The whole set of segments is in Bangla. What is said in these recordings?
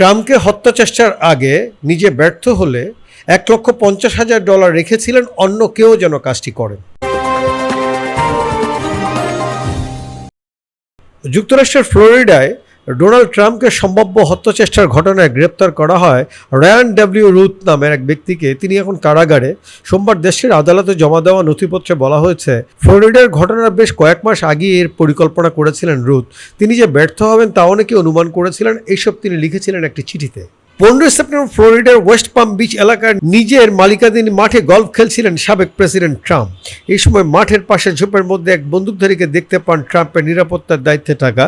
ট্রাম্পকে হত্যা চেষ্টার আগে নিজে ব্যর্থ হলে এক লক্ষ পঞ্চাশ হাজার ডলার রেখেছিলেন অন্য কেউ যেন কাজটি করেন। যুক্তরাষ্ট্রের ফ্লোরিডায় ডোনাল্ড ট্রাম্পকে সম্ভাব্য হত্যাচেষ্টার ঘটনায় গ্রেপ্তার করা হয় রায়ান ডাব্লিউ রুথ নামের এক ব্যক্তিকে। তিনি এখন কারাগারে। সোমবার দেশের আদালতে জমা দেওয়া নথিপত্রে বলা হয়েছে, ফ্লোরিডার ঘটনার বেশ কয়েক মাস আগে এর পরিকল্পনা করেছিলেন রুথ। তিনি যে ব্যর্থ হবেন তা অনেকে অনুমান করেছিলেন এইসব তিনি লিখেছিলেন একটি চিঠিতে। পনেরোই সেপ্টেম্বর ফ্লোরিডার ওয়েস্ট পাম বিচ এলাকার নিজের মালিকাধীন মাঠে গল্ফ খেলছিলেন সাবেক প্রেসিডেন্ট ট্রাম্প। এই সময় মাঠের পাশে ঝোপের মধ্যে এক বন্দুকধারীকে দেখতে পান ট্রাম্পের নিরাপত্তার দায়িত্বে থাকা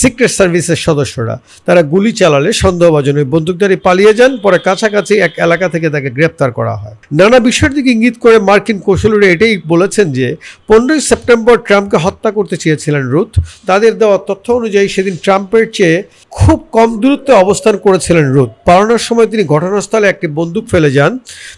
সিক্রেট সার্ভিসের সদস্যরা। তারা গুলি চালালে সন্দেহভাজন ওই বন্দুকধারী পালিয়ে যান, পরে কাছাকাছি এক এলাকা থেকে তাকে গ্রেপ্তার করা হয়। নানা বিষয়ের দিকে ইঙ্গিত করে মার্কিন কৌশলীরা এটাই বলেছেন যে, পনেরোই সেপ্টেম্বর ট্রাম্পকে হত্যা করতে চেয়েছিলেন রুথ। তাদের দেওয়া তথ্য অনুযায়ী সেদিন ট্রাম্পের চেয়ে খুব কম দূরত্বে অবস্থান করেছিলেন রুথ। পালানোর সময় তিনি ঘটনাস্থলে একটি বন্দুক ফেলে যান।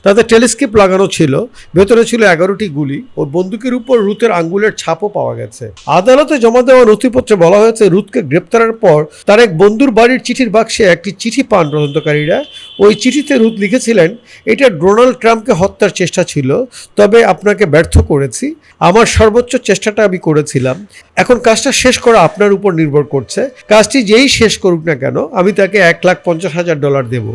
তাতে টেলিস্কোপ লাগানো ছিল। ভেতরে ছিল এগারোটি গুলি। ও বন্দুকের উপর রুতের আঙ্গুলের ছাপও পাওয়া গেছে। আদালতে জমা দেওয়া নথিপত্রে বলা হয়েছে, রুতকে গ্রেপ্তারের পর তার এক বন্ধুর বাড়ির চিঠির বাক্সে একটি চিঠি পান তদন্তকারীরা ওই চিঠিতে রুথ লিখেছিলেন, এটা ডোনাল্ড ট্রাম্পকে হত্যার চেষ্টা ছিল, তবে আপনাকে ব্যর্থ করেছি। আমার সর্বোচ্চ চেষ্টাটা আমি করেছিলাম। এখন কাজটা শেষ করা আপনার উপর নির্ভর করছে। কাজটি যেই শেষ করুক না কেন, আমি তাকে এক লাখ পঞ্চাশ হাজার ডলার দেব।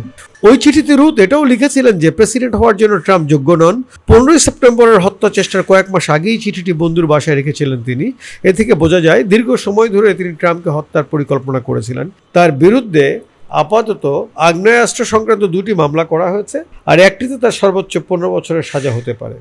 ওই চিঠিতে রুথ এটাও লিখেছিলেন যে, প্রেসিডেন্ট হওয়ার জন্য ট্রাম্প যোগ্য নন। পনেরোই সেপ্টেম্বরের হত্যা চেষ্টার কয়েক মাস আগেই চিঠিটি বন্ধুর বাসায় রেখেছিলেন তিনি। এ থেকে বোঝা যায়, দীর্ঘ সময় ধরে তিনি ট্রাম্পকে হত্যার পরিকল্পনা করেছিলেন। তার বিরুদ্ধে আপাতত আগ্নেয়াস্ত্র সংক্রান্ত দুটি মামলা করা হয়েছে, আর একটিতে তার সর্বোচ্চ পনেরো বছরের সাজা হতে পারে।